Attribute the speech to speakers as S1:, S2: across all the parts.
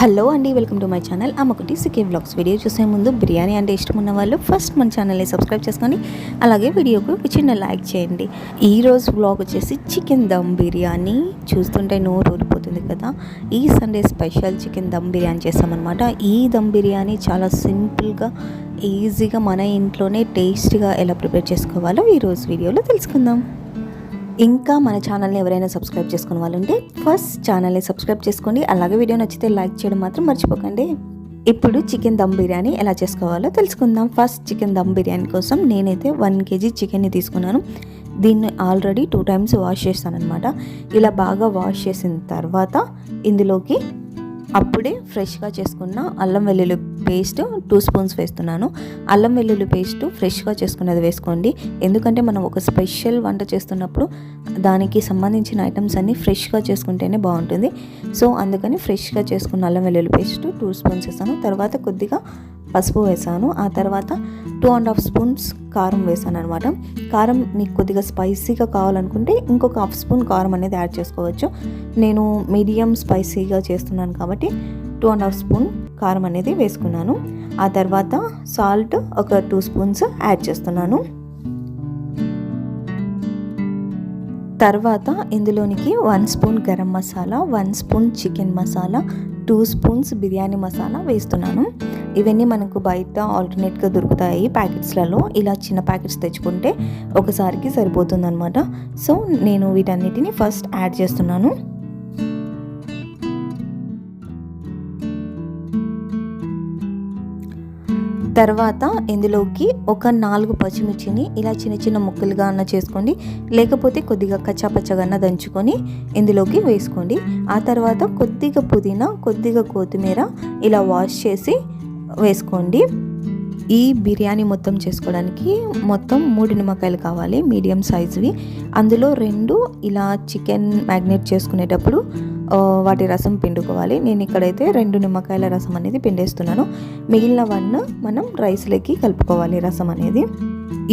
S1: hello అండి welcome to my channel Ammakuti CK vlogs video చూసే ముందు బిర్యానీ అంటే ఇష్టం ఉన్న వాళ్ళు ఫస్ట్ మన ఛానల్ని సబ్స్క్రైబ్ చేసుకొని అలాగే వీడియోకు చిన్న లైక్ చేయండి ఈరోజు వ్లాగ్ వచ్చేసి చికెన్ దమ్ బిర్యానీ చూస్తుంటే నోరు ఊరిపోతుంది కదా ఈ Sunday special chicken dum biryani చేస్తామన్నమాట ఈ దమ్ బిర్యానీ చాలా సింపుల్గా ఈజీగా మన ఇంట్లోనే టేస్ట్గా ఎలా ప్రిపేర్ చేసుకోవాలో ఈరోజు వీడియోలో తెలుసుకుందాం ఇంకా మన ఛానల్ని ఎవరైనా సబ్స్క్రైబ్ చేసుకున్న వాళ్ళుంటే ఫస్ట్ ఛానల్ని సబ్స్క్రైబ్ చేసుకోండి అలాగే వీడియో నచ్చితే లైక్ చేయడం మాత్రం మర్చిపోకండి ఇప్పుడు చికెన్ దమ్ బిర్యానీ ఎలా చేసుకోవాలో తెలుసుకుందాం ఫస్ట్ చికెన్ దమ్ బిర్యానీ కోసం నేనైతే వన్ కేజీ చికెన్ని తీసుకున్నాను దీన్ని ఆల్రెడీ టూ టైమ్స్ వాష్ అనమాట ఇలా బాగా వాష్ చేసిన తర్వాత ఇందులోకి అప్పుడే ఫ్రెష్గా చేసుకున్న అల్లం వెల్లుల్లి పేస్ట్ టూ స్పూన్స్ వేస్తున్నాను అల్లం వెల్లుల్లి పేస్ట్ ఫ్రెష్గా చేసుకున్నది వేసుకోండి ఎందుకంటే మనం ఒక స్పెషల్ వంట చేస్తున్నప్పుడు దానికి సంబంధించిన ఐటమ్స్ అన్నీ ఫ్రెష్గా చేసుకుంటేనే బాగుంటుంది సో అందుకని ఫ్రెష్గా చేసుకున్న అల్లం వెల్లుల్లి పేస్ట్ టూ స్పూన్స్ వేసాను తర్వాత కొద్దిగా పసుపు వేసాను ఆ తర్వాత టూ అండ్ హాఫ్ స్పూన్స్ కారం వేసాను అనమాట కారం మీకు కొద్దిగా స్పైసీగా కావాలనుకుంటే ఇంకొక హాఫ్ స్పూన్ కారం అనేది యాడ్ చేసుకోవచ్చు నేను మీడియం స్పైసీగా చేస్తున్నాను కాబట్టి టూ అండ్ హాఫ్ స్పూన్ కారం అనేది వేసుకున్నాను ఆ తర్వాత సాల్ట్ ఒక టూ స్పూన్స్ యాడ్ చేస్తున్నాను తర్వాత ఇందులోనికి one spoon garam masala one spoon chicken masala two spoons biryani masala వేస్తున్నాను ఇవన్నీ మనకు బయట ఆల్టర్నేట్గా దొరుకుతాయి ప్యాకెట్స్లలో ఇలా చిన్న ప్యాకెట్స్ తెచ్చుకుంటే ఒకసారికి సరిపోతుందన్నమాట సో నేను వీటన్నిటిని ఫస్ట్ యాడ్ చేస్తున్నాను తర్వాత ఇందులోకి ఒక నాలుగు పచ్చిమిర్చిని ఇలా చిన్న చిన్న ముక్కలుగా అన్న చేసుకోండి లేకపోతే కొద్దిగా కచ్చాపచ్చగా దంచుకొని ఇందులోకి వేసుకోండి ఆ తర్వాత కొద్దిగా పుదీనా కొద్దిగా కొత్తిమీర ఇలా వాష్ చేసి వేసుకోండి ఈ బిర్యానీ మొత్తం చేసుకోవడానికి మొత్తం మూడు నిమ్మకాయలు కావాలి మీడియం సైజువి అందులో రెండు ఇలా చికెన్ మ్యాగ్నేట్ చేసుకునేటప్పుడు వాటి రసం పిండుకోవాలి నేను ఇక్కడైతే రెండు నిమ్మకాయల రసం అనేది పిండేస్తున్నాను వన్ను మనం రైస్లోకి కలుపుకోవాలి రసం అనేది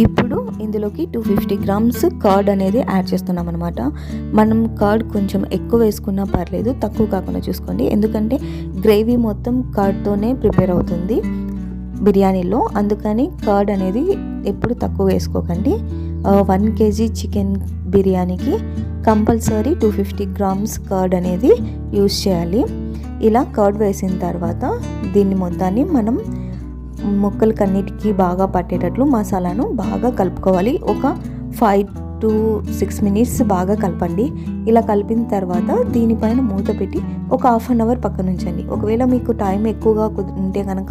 S1: ఇప్పుడు ఇందులోకి టూ ఫిఫ్టీ గ్రామ్స్ కర్డ్ అనేది యాడ్ చేస్తున్నాం అనమాట మనం కర్డ్ కొంచెం ఎక్కువ వేసుకున్నా పర్లేదు తక్కువ కాకుండా చూసుకోండి ఎందుకంటే గ్రేవీ మొత్తం కర్డ్తోనే ప్రిపేర్ అవుతుంది బిర్యానీలో అందుకని కర్డ్ అనేది ఎప్పుడు తక్కువ వేసుకోకండి వన్ కేజీ చికెన్ బిర్యానీకి compulsory two fifty grams curd అనేది యూజ్ చేయాలి ఇలా కర్డ్ వేసిన తర్వాత దీన్ని మొత్తాన్ని మనం ముక్కలకన్నిటికీ బాగా పట్టేటట్లు మసాలాను బాగా కలుపుకోవాలి ఒక ఫైవ్ టు సిక్స్ మినిట్స్ బాగా కలపండి ఇలా కలిపిన తర్వాత దీనిపైన మూత పెట్టి ఒక హాఫ్ అన్ అవర్ పక్కన ఉంచండి ఒకవేళ మీకు టైం ఎక్కువగా ఉంటే కనుక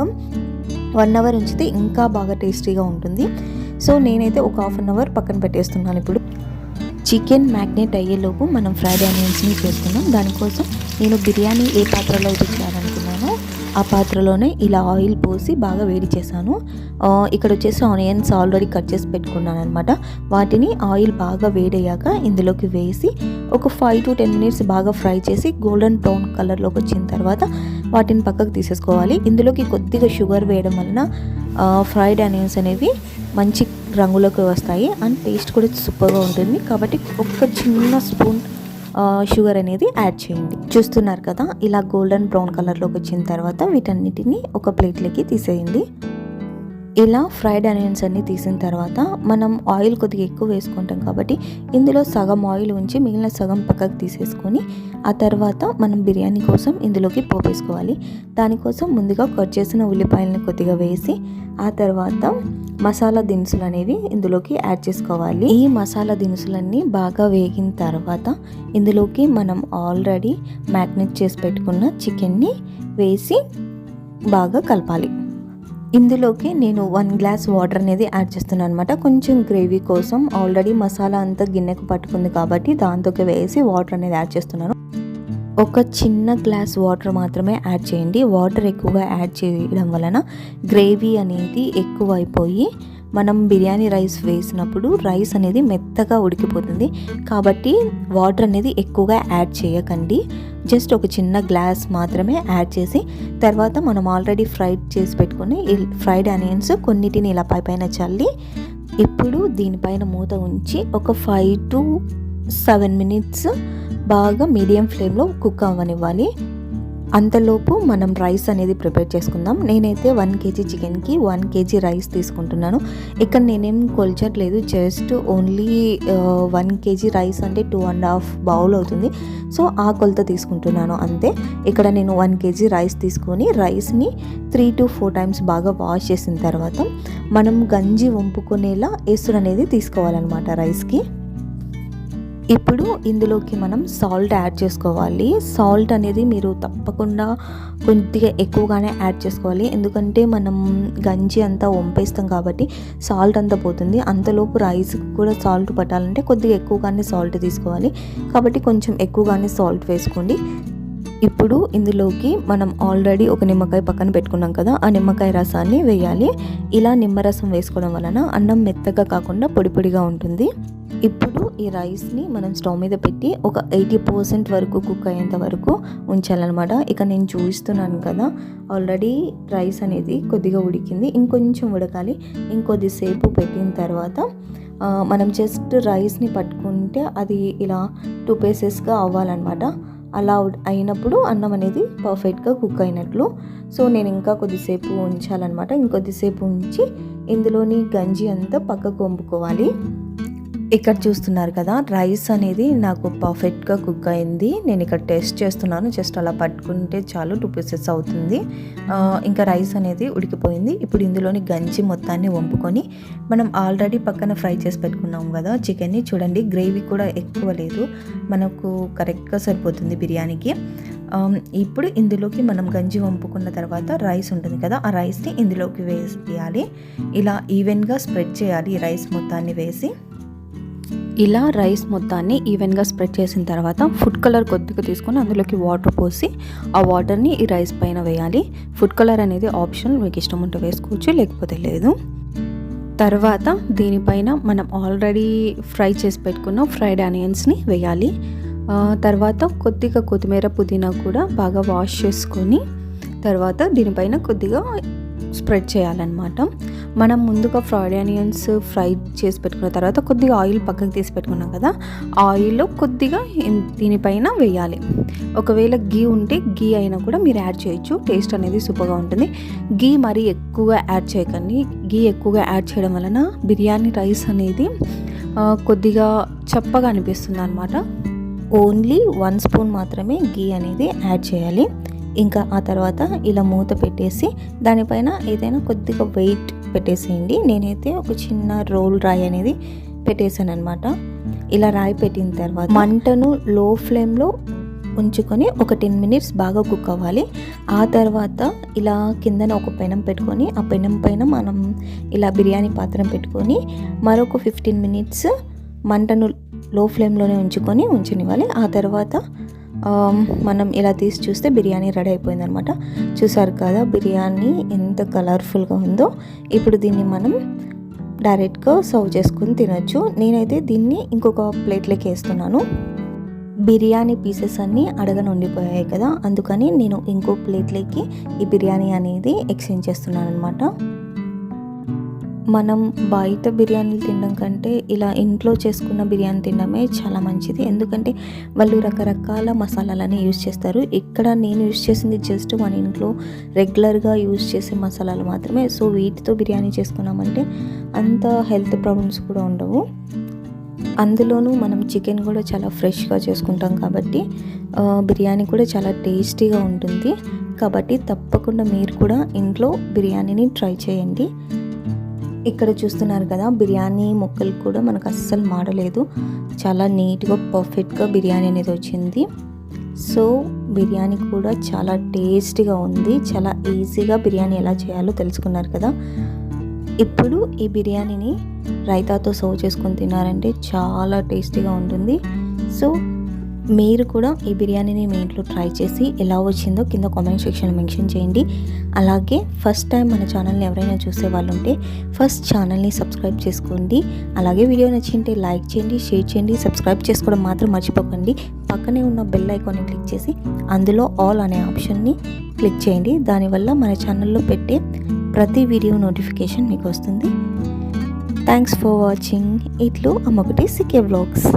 S1: వన్ అవర్ ఉంచితే ఇంకా బాగా టేస్టీగా ఉంటుంది సో నేనైతే ఒక హాఫ్ అన్ అవర్ పక్కన పెట్టేస్తున్నాను ఇప్పుడు చికెన్ మ్యాగ్నెట్ అయ్యేలోపు మనం ఫ్రైడ్ ఆనియన్స్ని చేసుకున్నాం దానికోసం నేను బిర్యానీ ఏ పాత్రలో అయితే చేయాలనుకున్నానో ఆ పాత్రలోనే ఇలా ఆయిల్ పోసి బాగా వేడి చేశాను ఇక్కడ వచ్చేసి ఆనియన్స్ ఆల్రెడీ కట్ చేసి పెట్టుకున్నాను అనమాట వాటిని ఆయిల్ బాగా వేడయ్యాక ఇందులోకి వేసి ఒక ఫైవ్ టు టెన్ మినిట్స్ బాగా ఫ్రై చేసి గోల్డెన్ బ్రౌన్ కలర్లోకి వచ్చిన తర్వాత వాటిని పక్కకు తీసేసుకోవాలి ఇందులోకి కొద్దిగా షుగర్ వేయడం వలన ఫ్రైడ్ ఆనియన్స్ అనేవి మంచి రంగులోకి వస్తాయి అండ్ టేస్ట్ కూడా సూపర్గా ఉంటుంది కాబట్టి ఒక్క చిన్న స్పూన్ షుగర్ అనేది యాడ్ చేయండి చూస్తున్నారు కదా ఇలా గోల్డెన్ బ్రౌన్ కలర్లోకి వచ్చిన తర్వాత వీటన్నిటిని ఒక ప్లేట్లోకి తీసేయండి ఇలా ఫ్రైడ్ ఆనియన్స్ అన్నీ తీసిన తర్వాత మనం ఆయిల్ కొద్దిగా ఎక్కువ వేసుకుంటాం కాబట్టి ఇందులో సగం ఆయిల్ ఉంచి మిగిలిన సగం పక్కకు తీసేసుకొని ఆ తర్వాత మనం బిర్యానీ కోసం ఇందులోకి పోపేసుకోవాలి దానికోసం ముందుగా కట్ చేసిన ఉల్లిపాయలను కొద్దిగా వేసి ఆ తర్వాత మసాలా దినుసులు అనేవి ఇందులోకి యాడ్ చేసుకోవాలి ఈ మసాలా దినుసులన్నీ బాగా వేగిన తర్వాత ఇందులోకి మనం ఆల్రెడీ మ్యాగ్నెట్ చేసి పెట్టుకున్న చికెన్ని వేసి బాగా కలపాలి ఇందులోకి నేను వన్ గ్లాస్ వాటర్ అనేది యాడ్ చేస్తున్నాను అనమాట కొంచెం గ్రేవీ కోసం ఆల్రెడీ మసాలా అంతా గిన్నెకు పట్టుకుంది కాబట్టి దాంతోకి వేసి వాటర్ అనేది యాడ్ చేస్తున్నాను ఒక చిన్న గ్లాస్ వాటర్ మాత్రమే యాడ్ చేయండి వాటర్ ఎక్కువగా యాడ్ చేయడం వలన గ్రేవీ అనేది ఎక్కువ అయిపోయి మనం బిర్యానీ రైస్ వేసినప్పుడు రైస్ అనేది మెత్తగా ఉడికిపోతుంది కాబట్టి వాటర్ అనేది ఎక్కువగా యాడ్ చేయకండి జస్ట్ ఒక చిన్న గ్లాస్ మాత్రమే యాడ్ చేసి తర్వాత మనం ఆల్రెడీ ఫ్రైడ్ చేసి పెట్టుకుని ఫ్రైడ్ ఆనియన్స్ కొన్నిటిని ఇలా పై పైన చల్లి ఇప్పుడు దీనిపైన మూత ఉంచి ఒక ఫైవ్ టు సెవెన్ మినిట్స్ బాగా మీడియం ఫ్లేమ్లో కుక్ అవ్వనివ్వాలి అంతలోపు మనం రైస్ అనేది ప్రిపేర్ చేసుకుందాం నేనైతే వన్ కేజీ చికెన్కి వన్ కేజీ రైస్ తీసుకుంటున్నాను ఇక్కడ నేనేం కొల్చట్లేదు just only one KG rice అంటే టూ అండ్ హాఫ్ బౌల్ అవుతుంది సో ఆ కొలత తీసుకుంటున్నాను అంతే ఇక్కడ నేను వన్ కేజీ రైస్ తీసుకొని రైస్ని త్రీ టు ఫోర్ టైమ్స్ బాగా వాష్ చేసిన తర్వాత మనం గంజి వంపుకునేలా ఎసురు అనేది తీసుకోవాలన్నమాట రైస్కి ఇప్పుడు ఇందులోకి మనం సాల్ట్ యాడ్ చేసుకోవాలి సాల్ట్ అనేది మీరు తప్పకుండా కొద్దిగా ఎక్కువగానే యాడ్ చేసుకోవాలి ఎందుకంటే మనం గంజి అంతా వంపేస్తాం కాబట్టి సాల్ట్ అంతా పోతుంది అంతలోపు రైస్ కూడా సాల్ట్ పట్టాలంటే కొద్దిగా ఎక్కువగానే సాల్ట్ తీసుకోవాలి కాబట్టి కొంచెం ఎక్కువగానే సాల్ట్ వేసుకోండి ఇప్పుడు ఇందులోకి మనం ఆల్రెడీ ఒక నిమ్మకాయ పక్కన పెట్టుకున్నాం కదా ఆ నిమ్మకాయ రసాన్ని వేయాలి ఇలా నిమ్మరసం వేసుకోవడం వలన అన్నం మెత్తగా కాకుండా పొడి పొడిగా ఉంటుంది ఇప్పుడు ఈ రైస్ని మనం స్టవ్ మీద పెట్టి ఒక ఎయిటీ పర్సెంట్ వరకు కుక్ అయ్యేంత వరకు ఉంచాలన్నమాట ఇక నేను చూపిస్తున్నాను కదా ఆల్రెడీ రైస్ అనేది కొద్దిగా ఉడికింది ఇంకొంచెం ఉడకాలి ఇంకొద్దిసేపు పెట్టిన తర్వాత మనం జస్ట్ రైస్ని పట్టుకుంటే అది ఇలా టూ పీసెస్గా అవ్వాలన్నమాట అలౌడ్ అయినప్పుడు అన్నం అనేది పర్ఫెక్ట్గా కుక్ అయినట్లు సో నేను ఇంకా కొద్దిసేపు ఉంచాలన్నమాట ఇంకొద్దిసేపు ఉంచి ఇందులోని గంజి అంతా పక్కకు వంపుకోవాలి ఇక్కడ చూస్తున్నారు కదా రైస్ అనేది నాకు పర్ఫెక్ట్గా కుక్ అయింది నేను ఇక్కడ టేస్ట్ చేస్తున్నాను జస్ట్ అలా పట్టుకుంటే చాలు టూ పీసెస్ అవుతుంది ఇంకా రైస్ అనేది ఉడికిపోయింది ఇప్పుడు ఇందులోని గంజి మొత్తాన్ని వంపుకొని మనం ఆల్రెడీ పక్కన ఫ్రై చేసి పెట్టుకున్నాం కదా చికెన్ని చూడండి గ్రేవీ కూడా ఎక్కువ లేదు మనకు కరెక్ట్గా సరిపోతుంది బిర్యానీకి ఇప్పుడు ఇందులోకి మనం గంజి వంపుకున్న తర్వాత రైస్ ఉంటుంది కదా ఆ రైస్ని ఇందులోకి వేసి ఇలా ఈవెన్గా స్ప్రెడ్ చేయాలి రైస్ మొత్తాన్ని వేసి ఇలా రైస్ మొత్తాన్ని ఈవెన్గా స్ప్రెడ్ చేసిన తర్వాత ఫుడ్ కలర్ కొద్దిగా తీసుకొని అందులోకి వాటర్ పోసి ఆ వాటర్ని ఈ రైస్ పైన వేయాలి ఫుడ్ కలర్ అనేది ఆప్షన్ మీకు ఇష్టం ఉంటే వేసుకోవచ్చు లేకపోతే లేదు తర్వాత దీనిపైన మనం ఆల్రెడీ ఫ్రై చేసి పెట్టుకున్న ఫ్రైడ్ ఆనియన్స్ని వేయాలి తర్వాత కొద్దిగా కొత్తిమీర పుదీనా కూడా బాగా వాష్ చేసుకొని తర్వాత దీనిపైన కొద్దిగా స్ప్రెడ్ చేయాలన్నమాట మనం ముందుగా ఫ్రైడ్ ఆనియన్స్ ఫ్రై చేసి పెట్టుకున్న తర్వాత కొద్దిగా ఆయిల్ పక్కకు తీసి పెట్టుకున్నాం కదా ఆయిల్ కొద్దిగా దీనిపైన వేయాలి ఒకవేళ గీ ఉంటే గీ అయినా కూడా మీరు యాడ్ చేయొచ్చు టేస్ట్ అనేది సూపర్గా ఉంటుంది గీ మరీ ఎక్కువగా యాడ్ చేయకండి గీ ఎక్కువగా యాడ్ చేయడం వలన బిర్యానీ రైస్ అనేది కొద్దిగా చప్పగా అనిపిస్తుంది అనమాట ఓన్లీ వన్ స్పూన్ మాత్రమే గీ అనేది యాడ్ చేయాలి ఇంకా ఆ తర్వాత ఇలా మూత పెట్టేసి దానిపైన ఏదైనా కొద్దిగా వెయిట్ పెట్టేసేయండి నేనైతే ఒక చిన్న రోల్ రాయి అనేది పెట్టేశాను అనమాట ఇలా రాయి పెట్టిన తర్వాత మంటను లో ఫ్లేమ్లో ఉంచుకొని ఒక టెన్ మినిట్స్ బాగా కుక్ అవ్వాలి ఆ తర్వాత ఇలా కిందన ఒక పెనం పెట్టుకొని ఆ పెనం పైన మనం ఇలా బిర్యానీ పాత్రం పెట్టుకొని మరొక ఫిఫ్టీన్ మినిట్స్ మంటను లో ఫ్లేమ్లోనే ఉంచుకొని ఉంచనివ్వాలి ఆ తర్వాత మనం ఇలా తీసి చూస్తే బిర్యానీ రెడీ అయిపోయిందనమాట చూసారు కదా బిర్యానీ ఎంత కలర్ఫుల్గా ఉందో ఇప్పుడు దీన్ని మనం డైరెక్ట్గా సర్వ్ చేసుకుని తినొచ్చు నేనైతే దీన్ని ఇంకొక ప్లేట్లోకి వేస్తున్నాను బిర్యానీ పీసెస్ అన్నీ అడగన ఉండిపోయాయి కదా అందుకని నేను ఇంకో ప్లేట్లోకి ఈ బిర్యానీ అనేది ఎక్స్చేంజ్ చేస్తున్నాను అనమాట మనం బయట బిర్యానీలు తినడం కంటే ఇలా ఇంట్లో చేసుకున్న బిర్యానీ తినడమే చాలా మంచిది ఎందుకంటే వాళ్ళు రకరకాల మసాలాలని యూజ్ చేస్తారు ఇక్కడ నేను యూజ్ చేసింది జస్ట్ మన ఇంట్లో రెగ్యులర్గా యూజ్ చేసే మసాలాలు మాత్రమే సో వీటితో బిర్యానీ చేసుకున్నామంటే అంత హెల్త్ ప్రాబ్లమ్స్ కూడా ఉండవు అందులోనూ మనం చికెన్ కూడా చాలా ఫ్రెష్గా చేసుకుంటాం కాబట్టి బిర్యానీ కూడా చాలా టేస్టీగా ఉంటుంది కాబట్టి తప్పకుండా మీరు కూడా ఇంట్లో బిర్యానీని ట్రై చేయండి ఇక్కడ చూస్తున్నారు కదా బిర్యానీ ముక్కలు కూడా మనకు అస్సలు మాడలేదు చాలా నీట్గా పర్ఫెక్ట్గా బిర్యానీ అనేది వచ్చింది సో బిర్యానీ కూడా చాలా టేస్టీగా ఉంది చాలా ఈజీగా బిర్యానీ ఎలా చేయాలో తెలుసుకున్నారు కదా ఇప్పుడు ఈ బిర్యానీని రైతాతో సర్వ్ చేసుకుని తిన్నారంటే చాలా టేస్టీగా ఉంటుంది సో మీరు కూడా ఈ బిర్యానీని మీ ఇంట్లో ట్రై చేసి ఎలా వచ్చిందో కింద కామెంట్ సెక్షన్లో మెన్షన్ చేయండి అలాగే ఫస్ట్ టైం మన ఛానల్ని ఎవరైనా చూసే వాళ్ళు ఉంటే ఫస్ట్ ఛానల్ని సబ్స్క్రైబ్ చేసుకోండి అలాగే వీడియో నచ్చింటే లైక్ చేయండి షేర్ చేయండి సబ్స్క్రైబ్ చేసుకోవడం మాత్రం మర్చిపోకండి పక్కనే ఉన్న బెల్ ఐకాన్ని క్లిక్ చేసి అందులో ఆల్ అనే ఆప్షన్ని క్లిక్ చేయండి దానివల్ల మన ఛానల్లో పెట్టే ప్రతి వీడియో నోటిఫికేషన్ మీకు వస్తుంది థ్యాంక్స్ ఫర్ వాచింగ్ ఇట్లు అమ్మొకటి సికే బ్లాగ్స్